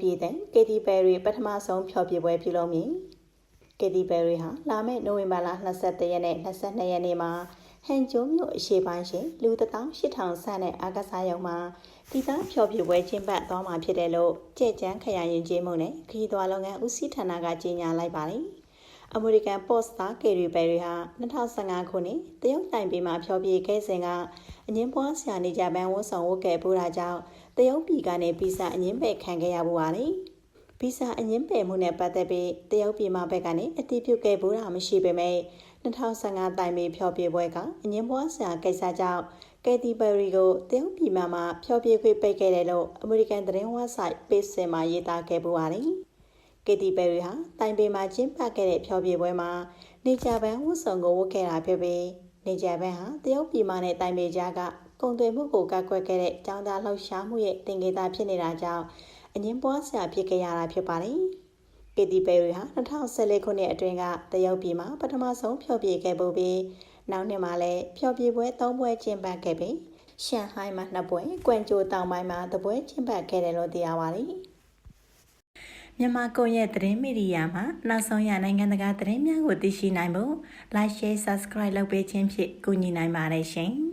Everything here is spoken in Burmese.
ပြည်တဲ့ Katy Perry ပထမဆုံးဖျော်ဖြေပွဲပြုလုပ်မည် Katy Perry ဟာလာမယ့်နိုဝင်ဘာလ22ရက်နဲ့22ရက်နေ့မှာဟန်ကျိုးမြို့အရှေ့ပိုင်းရှိလူ18000ဆန့်တဲ့အာကစားရုံမှာဒီသားဖျော်ဖြေပွဲကျင်းပသွားမှာဖြစ်တယ်လို့ကြဲ့ကျန်းခရိုင်ရင်ကျေးမှုနဲ့ခရီးသွားလုပ်ငန်းဦးစီးဌာနကကြေညာလိုက်ပါတယ်။အမေရိကန်ပေါ့စတာကယ်ရီဘယ်ရီဟာ2015ခုနှစ်တရုတ်တိုင်ပြည်မှာဖျော်ဖြေခဲ့စဉ်ကအငင်းပွားဆရာနေကြပန်းဝတ်ဆောင်ဝတ်ခဲ့ပူတာကြောင့် တရုတ်ပြည်ကနေဗီဇအငင်းပယ်ခံခဲ့ရပူပါတယ်။ဗီဇအငင်းပယ်မှုနဲ့ပတ်သက်ပြီးတရုတ်ပြည်မှာဘက်ကနေအတည်ပြုခဲ့ပူတာမရှိပေမဲ့2015တိုင်ပြည်ဖျော်ဖြေပွဲကအငင်းပွားဆရာကိစ္စကြောင့်ကယ်တီဘယ်ရီကိုတရုတ်ပြည်မှာမှဖျော်ဖြေခွင့်ပိတ်ခဲ့တယ်လို့အမေရိကန်သတင်းဝက်ဆိုက်ပေးစင်မှာရေးသားခဲ့ပူပါတယ်။ကယ်တီဘယ်ရီဟာတိုင်ပေမှာကျင်းပခဲ့တဲ့ဖျော်ဖြေပွဲမှာနေကြပန်းဝတ်စုံကိုဝတ်ခဲ့တာဖြစ်ပြီးနေကြပန်းဟာတရုတ်ပြည်မှာနဲ့တိုင်ပေကြားက ကုန်သွယ်မှုကိုကကွက်ခဲ့တဲ့ចောင်းသားလှုပ်ရှားမှုရဲ့တင်ကေတာဖြစ်နေတာကြောင့်အငင်းပွားဆရာဖြစ်ခဲ့ရတာဖြစ်ပါတယ်။ကယ်တီဘယ်ရီဟာ2014ခုနှစ်အတွင်းကတရုတ်ပြည်မှာပထမဆုံးဖျော်ဖြေခဲ့ပူပြီးနောက်နှစ်မှာလည်းဖျော်ဖြေပွဲ၃ပွဲကျင်းပခဲ့ပြီးရှန်ဟိုင်းမှာနှစ်ပွဲ၊ကွမ်ကျိုတောင်ပိုင်းမှာတစ်ပွဲကျင်းပခဲ့တယ်လို့သိရပါတယ်။မြန်မာကွန်ရက်သတင်းမီဒီယာမှာနောက်ဆုံးရနိုင်ငံတကာသတင်းများကိုသိရှိနိုင်ဖို့ Like Share Subscribe လုပ်ပေးခြင်းဖြင့်ကူညီနိုင်ပါတယ်ရှင်။